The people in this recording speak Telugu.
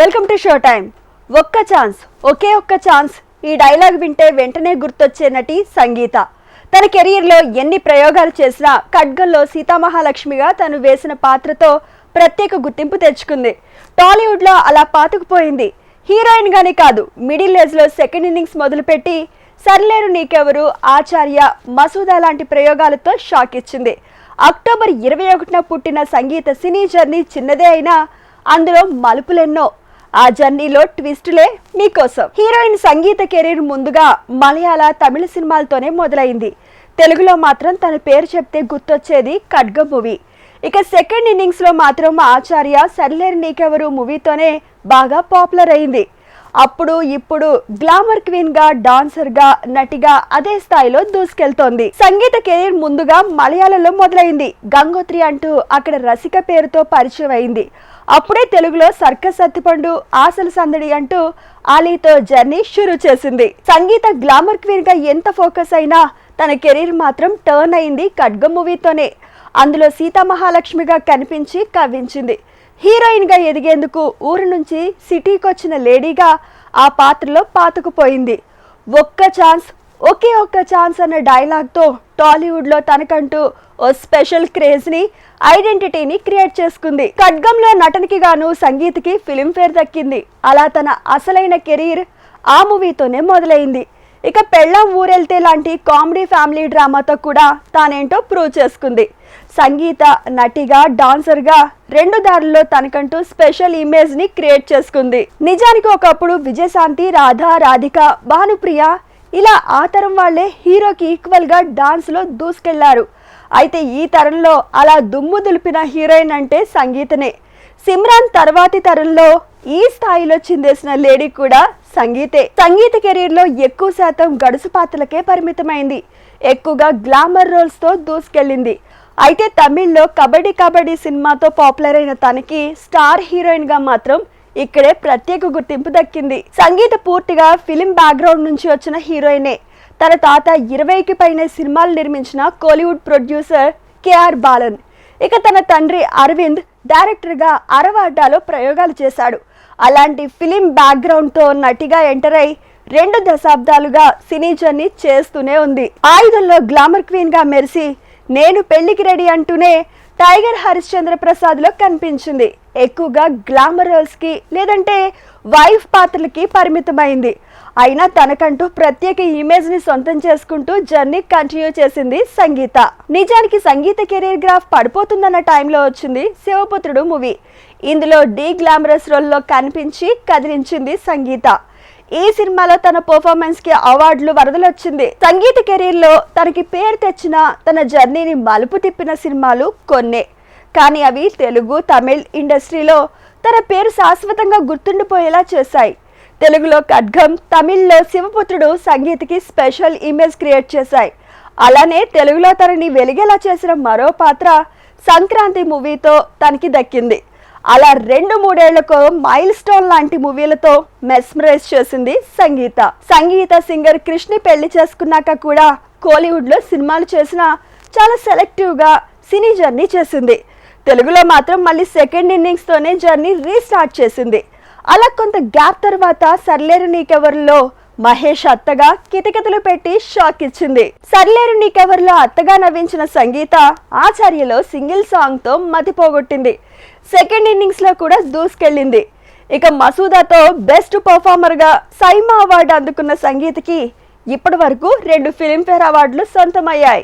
వెల్కమ్ టు షో టైం ఒక్క ఛాన్స్ ఒకే ఒక్క ఛాన్స్. ఈ డైలాగ్ వింటే వెంటనే గుర్తొచ్చే నటి సంగీత. తన కెరీర్లో ఎన్ని ప్రయోగాలు చేసినా ఖడ్గల్లో సీతామహాలక్ష్మిగా తను వేసిన పాత్రతో ప్రత్యేక గుర్తింపు తెచ్చుకుంది. టాలీవుడ్లో అలా పాతుకుపోయింది. హీరోయిన్ గానే కాదు మిడిల్ ఏజ్లో సెకండ్ ఇన్నింగ్స్ మొదలుపెట్టి సర్లేరు నీకెవరు ఆచార్య మసూదా లాంటి ప్రయోగాలతో షాక్ ఇచ్చింది. అక్టోబర్ ఇరవై ఒకటిన పుట్టిన సంగీత సినీ జర్నీ చిన్నదే అయినా అందులో మలుపులెన్నో. ఆ జర్నీలో ట్విస్టులే మీకోసం హీరోయిన్ సంగీత కెరీర్ ముందుగా మలయాళ తమిళ సినిమాలతోనే మొదలైంది. తెలుగులో మాత్రం తన పేరు చెప్తే గుర్తొచ్చేది ఖడ్గ మూవీ. ఇక సెకండ్ ఇన్నింగ్స్లో మాత్రం ఆచార్య సర్లేరు నీకెవరు మూవీతోనే బాగా పాపులర్ అయింది. అప్పుడు ఇప్పుడు గ్లామర్ క్వీన్గా డాన్సర్గా నటిగా అదే స్థాయిలో దూసుకెళ్తోంది. సంగీత కెరీర్ ముందుగా మలయాళంలో మొదలైంది. గంగోత్రి అంటూ అక్కడ రసిక పేరుతో పరిచయం అయింది. అప్పుడే తెలుగులో సర్కస్ అత్తిపండు ఆశల సందడి అంటూ ఆలీతో జర్నీ షురూ చేసింది. సంగీత గ్లామర్ క్వీన్గా ఎంత ఫోకస్ అయినా తన కెరీర్ మాత్రం టర్న్ అయింది ఖడ్గ మూవీతోనే. అందులో సీతామహాలక్ష్మిగా కనిపించి కవ్వించింది. హీరోయిన్గా ఎదిగేందుకు ఊరు నుంచి సిటీకి వచ్చిన లేడీగా ఆ పాత్రలో పాతుకుపోయింది. ఒక్క ఛాన్స్ ఒకే ఒక్క ఛాన్స్ అన్న డైలాగ్తో టాలీవుడ్లో తనకంటూ ఓ స్పెషల్ క్రేజ్ని ఐడెంటిటీని క్రియేట్ చేసుకుంది. ఖడ్గంలో నటనకి గాను సంగీత్కి ఫిలింఫేర్ దక్కింది. అలా తన అసలైన కెరీర్ ఆ మూవీతోనే మొదలైంది. ఇక పెళ్ళం ఊరెళ్తే లాంటి కామెడీ ఫ్యామిలీ డ్రామాతో కూడా తానేంటో ప్రూవ్ చేసుకుంది. సంగీత నటిగా డాన్సర్గా రెండు దారుల్లో తనకంటూ స్పెషల్ ఇమేజ్ని క్రియేట్ చేసుకుంది. నిజానికి ఒకప్పుడు విజయశాంతి రాధా రాధిక భానుప్రియ ఇలా ఆ తరం వాళ్ళే హీరోకి ఈక్వల్గా డాన్స్లో దూసుకెళ్ళారు. అయితే ఈ తరంలో అలా దుమ్ము దులిపిన హీరోయిన్ అంటే సంగీతనే. సిమ్రాన్ తర్వాతి తరంలో ఈ స్థాయిలో చిందేసిన లేడీ కూడా సంగీతే. సంగీత కెరీర్లో ఎక్కువ శాతం గడుసు పాత్రలకే పరిమితమైంది. ఎక్కువగా గ్లామర్ రోల్స్తో దూసుకెళ్ళింది. అయితే తమిళ్ళో కబడ్డీ కబడ్డీ సినిమాతో పాపులర్ అయిన తనకి స్టార్ హీరోయిన్గా మాత్రం ఇక్కడే ప్రత్యేక గుర్తింపు దక్కింది. సంగీత పూర్తిగా ఫిలిం బ్యాక్గ్రౌండ్ నుంచి వచ్చిన హీరోయినే. తన తాత ఇరవైకి పైన సినిమాలు నిర్మించిన కోలీవుడ్ ప్రొడ్యూసర్ కేఆర్ బాలన్. ఇక తన తండ్రి అరవింద్ డైరెక్టర్గా అరవాడ్డాలో ప్రయోగాలు చేశాడు. అలాంటి ఫిలిం బ్యాక్గ్రౌండ్తో నటిగా ఎంటర్ అయి రెండు దశాబ్దాలుగా సినీ జర్నీ చేస్తూనే ఉంది. ఆయుధంలో గ్లామర్ క్వీన్గా మెరిసి నేను పెళ్ళికి రెడీ అంటూనే టైగర్ హరిశ్చంద్ర ప్రసాద్లో కనిపించింది. ఎక్కువగా గ్లామర్ రోల్స్కి లేదంటే వైఫ్ పాత్రలకి పరిమితమైంది. అయినా తనకంటూ ప్రత్యేక ఇమేజ్ని సొంతం చేసుకుంటూ జర్నీ కంటిన్యూ చేసింది సంగీత. నిజానికి సంగీత కెరీర్ గ్రాఫ్ పడిపోతుందన్న టైంలో వచ్చింది శివపుత్రుడు మూవీ. ఇందులో డీ గ్లామరస్ రోల్లో కనిపించి కదిలించింది సంగీత. ఈ సినిమాలో తన పర్ఫార్మెన్స్కి అవార్డులు వరదలొచ్చింది సంగీత కెరీర్లో తనకి పేరు తెచ్చిన తన జర్నీని మలుపు తిప్పిన సినిమాలు కొన్నే. కానీ అవి తెలుగు తమిళ్ ఇండస్ట్రీలో తన పేరు శాశ్వతంగా గుర్తుండిపోయేలా చేశాయి. తెలుగులో ఖడ్గం తమిళ్ళో శివపుత్రుడు సంగీతకి స్పెషల్ ఇమేజ్ క్రియేట్ చేశాయి. అలానే తెలుగులో తనని వెలిగేలా చేసిన మరో పాత్ర సంక్రాంతి మూవీతో తనకి దక్కింది. అలా రెండు మూడేళ్ళకు మైల్ స్టోన్ లాంటి మూవీలతో మెస్మరైజ్ చేసింది సంగీత. సంగీత సింగర్ కృష్ణి పెళ్ళి చేసుకున్నాక కూడా కోలీవుడ్లో సినిమాలు చేసిన చాలా సెలెక్టివ్గా సినీ జర్నీ చేసింది. తెలుగులో మాత్రం మళ్ళీ సెకండ్ ఇన్నింగ్స్ తోనే జర్నీ రీస్టార్ట్ చేసింది. అలా కొంత గ్యాప్ తర్వాత సర్లేరు నీకెవరిలో మహేష్ అత్తగా కితకితలు పెట్టి షాక్ ఇచ్చింది. సర్లేరు నీకెవరిలో అత్తగా నవ్వించిన సంగీత ఆచార్యలో సింగిల్ సాంగ్తో మతి పోగొట్టింది. సెకండ్ ఇన్నింగ్స్లో కూడా దూసుకెళ్ళింది. ఇక మసూదాతో బెస్ట్ పర్ఫార్మర్గా సైమా అవార్డు అందుకున్న సంగీతకి ఇప్పటి వరకు రెండు ఫిలింఫేర్ అవార్డులు సొంతమయ్యాయి.